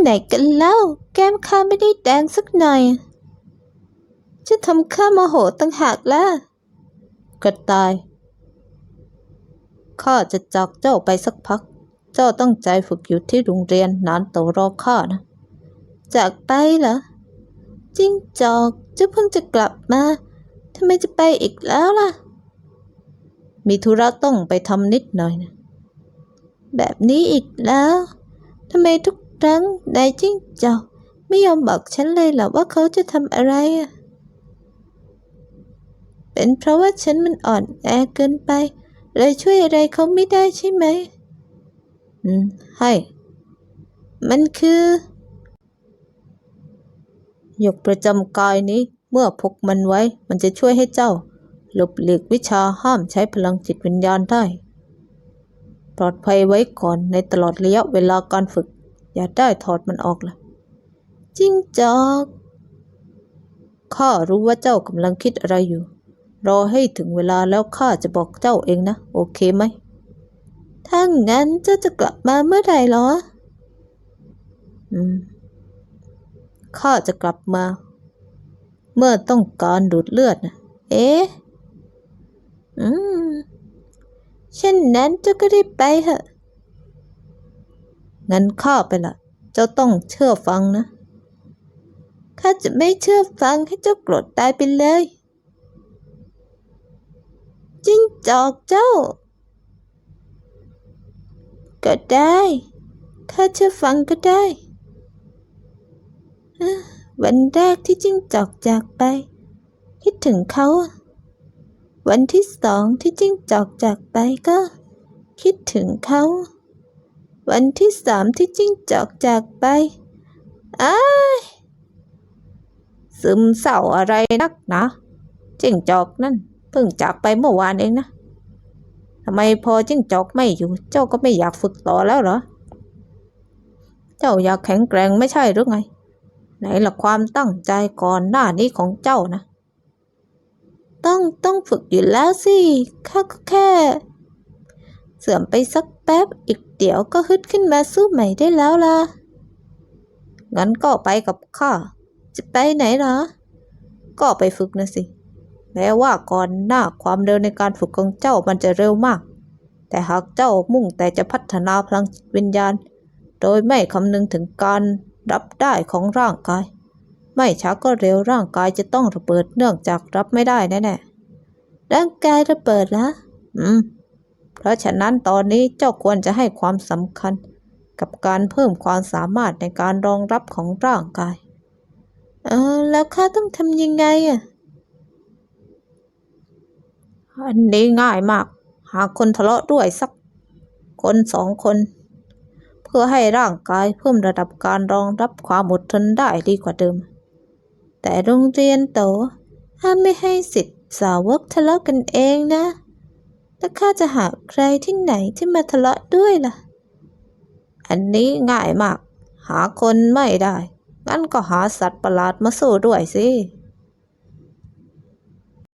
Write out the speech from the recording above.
ไหนกันเล่า แก้มข้าไม่ได้แดงสักหน่อยจะทำข้าโมโหตั้งหากล่ะกระต่ายข้าจะจากเจ้าไปสักพัก เจ้าตั้งใจฝึกอยู่ที่โรงเรียนนานโตรอข้านะ จากไปเหรอจิ้งจอกเจ้าเพิ่งจะกลับมาทำไมจะไปอีกแล้วล่ะ มีธุระต้องไปทำนิดหน่อยนะ แบบนี้อีกแล้วทำไมทุก ครั้งนายจิ้งจอกไม่ยอมบอกฉันเลยเหรอว่าเขาจะทำอะไรอะ เป็นเพราะว่าฉันมันอ่อนแอเกินไป เลยช่วยอะไรเขาไม่ได้ใช่ไหม อืมให้มันคือหยกประจำกายนี้ เมื่อพกมันไว้ มันจะช่วยให้เจ้า หลบหลีกวิชาห้ามใช้พลังจิตวิญญาณได้ ปลอดภัยไว้ก่อนในตลอดระยะเวลาการฝึก อย่าได้ถอดมันออกละจิ้งจอก ข้ารู้ว่าเจ้ากำลังคิดอะไรอยู่ รอให้ถึงเวลาแล้วข้าจะบอกเจ้าเองนะ โอเคไหม ถ้างั้นเจ้าจะกลับมาเมื่อไหร่หรอ อืม ข้าจะกลับมา เมื่อต้องการดูดเลือดนะเอ๊ะ อืม เช่นนั้นเจ้าก็ได้ไปเถอะ งั้นข้าไปละเจ้าต้องเชื่อฟังนะ ข้าจะไม่เชื่อฟังให้เจ้าโกรธตายไปเลย จิ้งจอกเจ้า ก็ได้ข้าเชื่อฟังก็ได้ วันแรกที่จิ้งจอกจากไป คิดถึงเขา วันที่สองที่จิ้งจอกจากไปก็ คิดถึงเขา วันที่สามที่จิ้งจอกจากไปอ้ายซึมเศร้าอะไรนักนะจิ้งจอกนั่นเพิ่งจากไปเมื่อวานเองนะทำไมพอจิ้งจอกไม่อยู่ เจ้าก็ไม่อยากฝึกต่อแล้วเหรอ เจ้าอยากแข็งแกร่งไม่ใช่หรือไง ไหนละความตั้งใจก่อนหน้านี้ของเจ้านะ ต้องต้องฝึกอยู่แล้วสิข้าก็แค่ เสื่อมไปสักแป๊บ อีกเดี๋ยวก็ฮึดขึ้นมาสู้ใหม่ได้แล้วล่ะ งั้นก็ไปกับข้า จะไปไหนหรอ ก็ไปฝึกนะสิ แม้ว่าก่อนหน้าความเร็วในการฝึกของเจ้ามันจะเร็วมาก แต่หากเจ้ามุ่งแต่จะพัฒนาพลังจิตวิญญาณ โดยไม่คำนึงถึงการรับได้ของร่างกาย ไม่ช้าก็เร็วร่างกายจะต้องระเบิดเนื่องจากรับไม่ได้แน่ร่างกายระเบิดละอืม เพราะฉะนั้นตอนนี้เจ้าควรจะให้ความสำคัญ กับการเพิ่มความสามารถในการรองรับของร่างกาย เออแล้วข้าต้องทำยังไงอะ อันนี้ง่ายมาก หาคนทะเลาะด้วยสัก คนสองคน เพื่อให้ร่างกายเพิ่มระดับการรองรับความอดทนได้ดีกว่าเดิม แต่โรงเรียนโตห้ามไม่ให้สิทธิ์สาวกทะเลาะกันเองนะ แล้วข้าจะหาใครที่ไหนที่มาทะเลาะด้วยล่ะ อันนี้ง่ายมาก หาคนไม่ได้ งั้นก็หาสัตว์ประหลาดมาสู้ด้วยสิ